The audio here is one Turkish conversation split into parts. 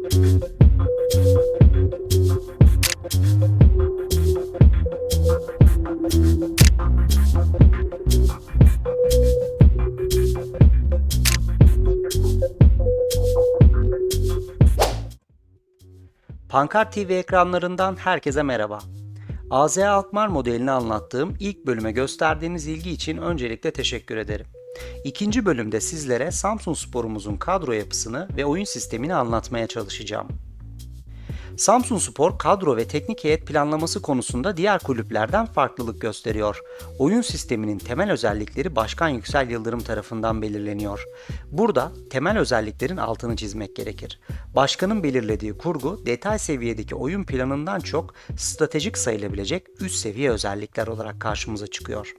Pankart TV ekranlarından herkese merhaba. AZ Alkmaar modelini anlattığım ilk bölüme gösterdiğiniz ilgi için öncelikle teşekkür ederim. İkinci bölümde sizlere Samsun Spor'umuzun kadro yapısını ve oyun sistemini anlatmaya çalışacağım. Samsun Spor kadro ve teknik heyet planlaması konusunda diğer kulüplerden farklılık gösteriyor. Oyun sisteminin temel özellikleri Başkan Yüksel Yıldırım tarafından belirleniyor. Burada temel özelliklerin altını çizmek gerekir. Başkanın belirlediği kurgu detay seviyedeki oyun planından çok stratejik sayılabilecek üst seviye özellikler olarak karşımıza çıkıyor.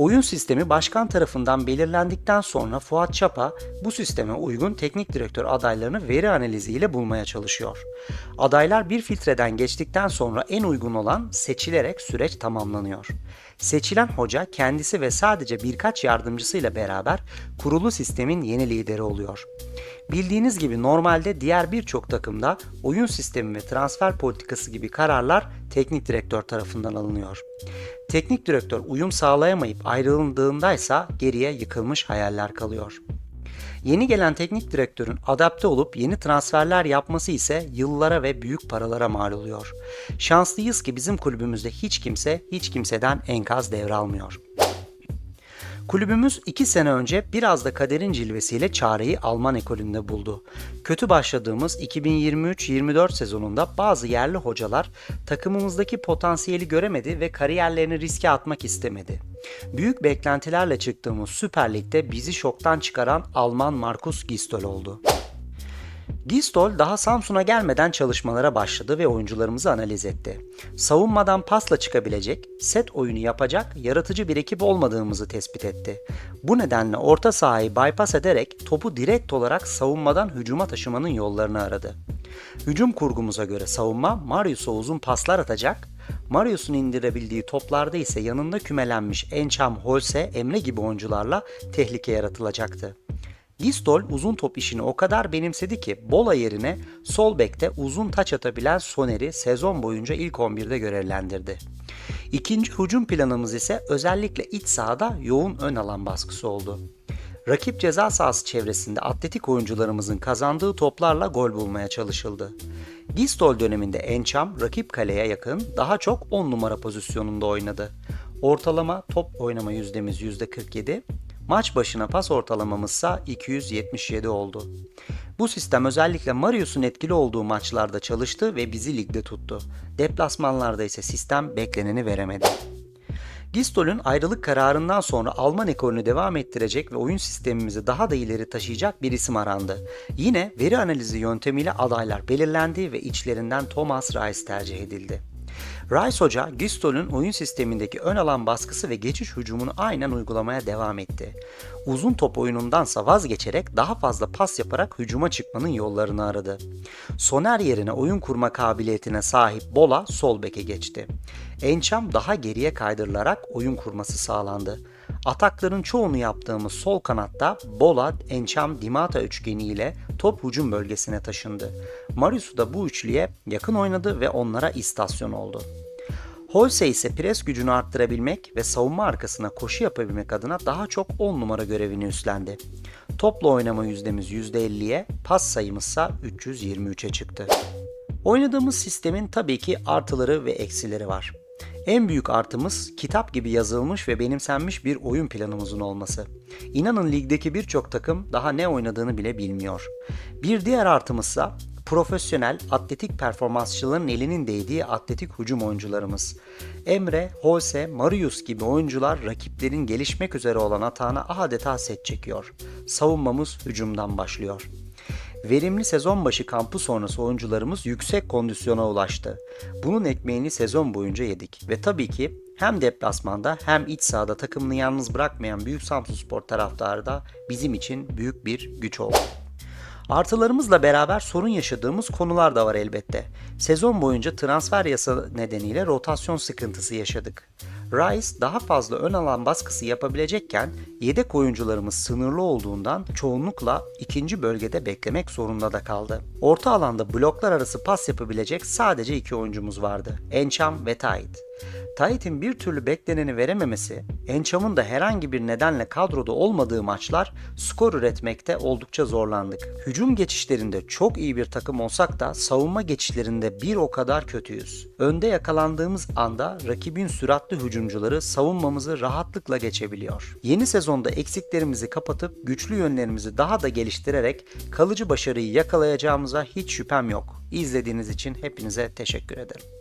Oyun sistemi başkan tarafından belirlendikten sonra Fuat Çapa bu sisteme uygun teknik direktör adaylarını veri analiziyle bulmaya çalışıyor. Adaylar bir filtreden geçtikten sonra en uygun olan seçilerek süreç tamamlanıyor. Seçilen hoca kendisi ve sadece birkaç yardımcısıyla beraber kurulu sistemin yeni lideri oluyor. Bildiğiniz gibi normalde diğer birçok takımda oyun sistemi ve transfer politikası gibi kararlar teknik direktör tarafından alınıyor. Teknik direktör uyum sağlayamayıp ayrıldığındaysa geriye yıkılmış hayaller kalıyor. Yeni gelen teknik direktörün adapte olup yeni transferler yapması ise yıllara ve büyük paralara mal oluyor. Şanslıyız ki bizim kulübümüzde hiç kimse hiç kimseden enkaz devralmıyor. Kulübümüz 2 sene önce biraz da kaderin cilvesiyle çareyi Alman ekolünde buldu. Kötü başladığımız 2023-24 sezonunda bazı yerli hocalar takımımızdaki potansiyeli göremedi ve kariyerlerini riske atmak istemedi. Büyük beklentilerle çıktığımız Süper Lig'de bizi şoktan çıkaran Alman Markus Gistol oldu. Gistol daha Samsun'a gelmeden çalışmalara başladı ve oyuncularımızı analiz etti. Savunmadan pasla çıkabilecek, set oyunu yapacak, yaratıcı bir ekip olmadığımızı tespit etti. Bu nedenle orta sahayı bypass ederek topu direkt olarak savunmadan hücuma taşımanın yollarını aradı. Hücum kurgumuza göre savunma Marius'a uzun paslar atacak, Marius'un indirebildiği toplarda ise yanında kümelenmiş Encham, Holse, Emre gibi oyuncularla tehlike yaratılacaktı. Gistol uzun top işini o kadar benimsedi ki Bola yerine sol bekte uzun taç atabilen Soner'i sezon boyunca ilk 11'de görevlendirdi. İkinci hücum planımız ise özellikle iç sahada yoğun ön alan baskısı oldu. Rakip ceza sahası çevresinde atletik oyuncularımızın kazandığı toplarla gol bulmaya çalışıldı. Gistol döneminde Encham rakip kaleye yakın daha çok 10 numara pozisyonunda oynadı. Ortalama top oynama yüzdemiz %47, Maç başına pas ortalamamızsa 277 oldu. Bu sistem özellikle Marius'un etkili olduğu maçlarda çalıştı ve bizi ligde tuttu. Deplasmanlarda ise sistem bekleneni veremedi. Gistol'ün ayrılık kararından sonra Alman ekolünü devam ettirecek ve oyun sistemimizi daha da ileri taşıyacak bir isim arandı. Yine veri analizi yöntemiyle adaylar belirlendi ve içlerinden Thomas Reis tercih edildi. Rice Hoca, Gistol'ün oyun sistemindeki ön alan baskısı ve geçiş hücumunu aynen uygulamaya devam etti. Uzun top oyunundansa vazgeçerek daha fazla pas yaparak hücuma çıkmanın yollarını aradı. Soner yerine oyun kurma kabiliyetine sahip Bola sol beke geçti. Encham daha geriye kaydırılarak oyun kurması sağlandı. Atakların çoğunu yaptığımız sol kanatta Bola, Encham, Dimata üçgeni ile top hücum bölgesine taşındı. Marius da bu üçlüye yakın oynadı ve onlara istasyon oldu. Holse ise pres gücünü arttırabilmek ve savunma arkasına koşu yapabilmek adına daha çok 10 numara görevini üstlendi. Topla oynama yüzdemiz %50'ye, pas sayımızsa 323'e çıktı. Oynadığımız sistemin tabii ki artıları ve eksileri var. En büyük artımız kitap gibi yazılmış ve benimsenmiş bir oyun planımızın olması. İnanın ligdeki birçok takım daha ne oynadığını bile bilmiyor. Bir diğer artımızsa profesyonel atletik performansçıların elinin değdiği atletik hücum oyuncularımız. Emre, Holse, Marius gibi oyuncular rakiplerin gelişmek üzere olan atağına adeta set çekiyor. Savunmamız hücumdan başlıyor. Verimli sezon başı kampı sonrası oyuncularımız yüksek kondisyona ulaştı. Bunun ekmeğini sezon boyunca yedik ve tabii ki hem deplasmanda hem iç sahada takımını yalnız bırakmayan Büyük Samsunspor taraftarı da bizim için büyük bir güç oldu. Artılarımızla beraber sorun yaşadığımız konular da var elbette. Sezon boyunca transfer yasa nedeniyle rotasyon sıkıntısı yaşadık. Rice daha fazla ön alan baskısı yapabilecekken yedek oyuncularımız sınırlı olduğundan çoğunlukla ikinci bölgede beklemek zorunda da kaldı. Orta alanda bloklar arası pas yapabilecek sadece iki oyuncumuz vardı. Encham ve Tait. Tait'in bir türlü bekleneni verememesi, Encham'ın da herhangi bir nedenle kadroda olmadığı maçlar skor üretmekte oldukça zorlandık. Hücum geçişlerinde çok iyi bir takım olsak da savunma geçişlerinde bir o kadar kötüyüz. Önde yakalandığımız anda rakibin süratli hücumcuları savunmamızı rahatlıkla geçebiliyor. Yeni sezonda eksiklerimizi kapatıp güçlü yönlerimizi daha da geliştirerek kalıcı başarıyı yakalayacağımıza hiç şüphem yok. İzlediğiniz için hepinize teşekkür ederim.